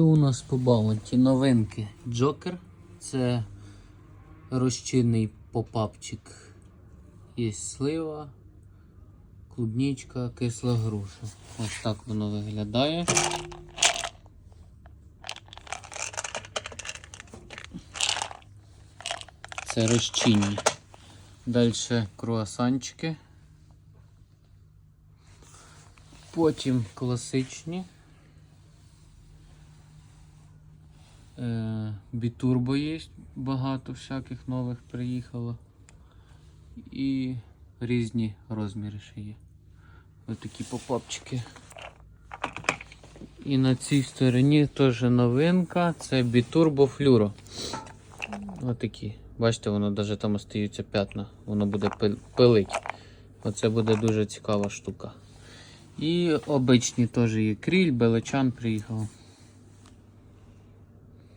Що у нас по баунті? Новинки. Джокер. Це розчинний попапчик. Є слива, клубнічка, кисла груша. Ось так воно виглядає. Це розчинні. Далі круасанчики. Потім класичні. Бітурбо є, багато всяких нових приїхало. І різні розміри ще є. Ось такі попапчики. І на цій стороні теж новинка. Це Бітурбо Флюро. Отакі. Бачите, воно навіть там остаються п'ятна. Воно буде пилить. Оце буде дуже цікава штука. І обичні теж є кріль, белечан приїхав.